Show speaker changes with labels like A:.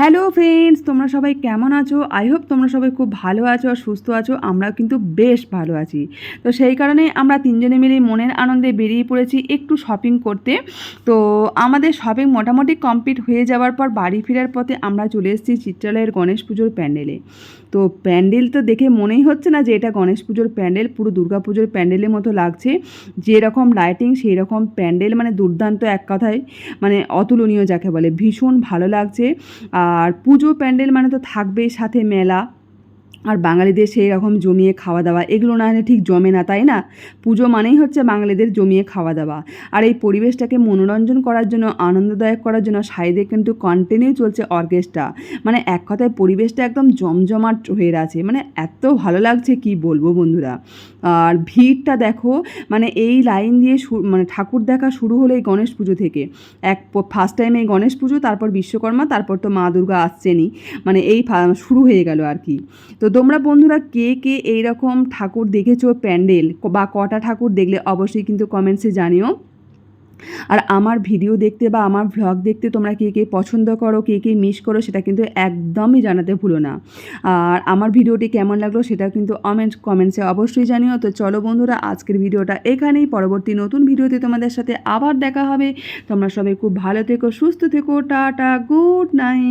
A: Hello friends তোমরা সবাই কেমন আছো? আই হোপ তোমরা সবাই খুব ভালো আছো আর সুস্থ আছো, আমরাও কিন্তু বেশ ভালো আছি। তো সেই কারণে আমরা তিনজনে মিলে মনের আনন্দে বেরিয়ে পড়েছি একটু শপিং করতে। তো আমাদের শপিং মোটামুটি কমপ্লিট হয়ে যাওয়ার পর বাড়ি ফেরার পথে আমরা চলে এসেছি চিত্রালয়ের গণেশ পুজোর প্যান্ডেলে। তো প্যান্ডেল তো দেখে মনেই হচ্ছে না যে এটা গণেশ পুজোর প্যান্ডেল, পুরো দুর্গা পুজোর প্যান্ডেলের মতো লাগছে। যেরকম লাইটিং সেই রকম প্যান্ডেল মানে দুর্দান্ত এক কথায় মানে অতুলনীয় যাকে বলে, ভীষণ ভালো লাগছে। আর পুজো প্যান্ডেল মানে তো থাকবেই সাথে মেলা। আর বাঙালিদের সেই রকম জমিয়ে খাওয়া দাওয়া, এগুলো না হলে ঠিক জমে না, তাই না? পুজো মানেই হচ্ছে বাঙালিদের জমিয়ে খাওয়া দাওয়া। আর এই পরিবেশটাকে মনোরঞ্জন করার জন্য, আনন্দদায়ক করার জন্য সাইডে কিন্তু কন্টিনিউ চলছে অর্কেস্ট্রা মানে এক কথায় পরিবেশটা একদম জমজমাট হয়ে আছে। মানে এত ভালো লাগছে কি বলব বন্ধুরা। আর ভিড়টা দেখো মানে এই লাইন দিয়ে মানে ঠাকুর দেখা শুরু হলো এই গণেশ পুজো থেকে। এক ফার্স্ট টাইম এই গণেশ পুজো, তারপর বিশ্বকর্মা, তারপর তো মা দুর্গা আসছেনই। মানে এই শুরু হয়ে গেল আর কি। তো তোমরা বন্ধুরা কে কে এই রকম ঠাকুর দেখেছ প্যান্ডেল বা কটা ঠাকুর দেখলে অবশ্যই কিন্তু কমেন্টসে জানিও। আর আমার ভিডিও দেখতে বা আমার ভ্লগ দেখতে তোমরা কে কে পছন্দ করো, কে কে মিস করো সেটা কিন্তু একদমই জানাতে ভুলো না। আর আমার ভিডিওটি কেমন লাগল সেটা কিন্তু কমেন্ট কমেন্টসে অবশ্যই জানিও। তো চলো বন্ধুরা, আজকের ভিডিওটা এখানেই। পরবর্তী নতুন ভিডিওতে তোমাদের সাথে আবার দেখা হবে। তোমরা সবাই খুব ভালো থেকো, সুস্থ থেকো, টাটা গুড নাইট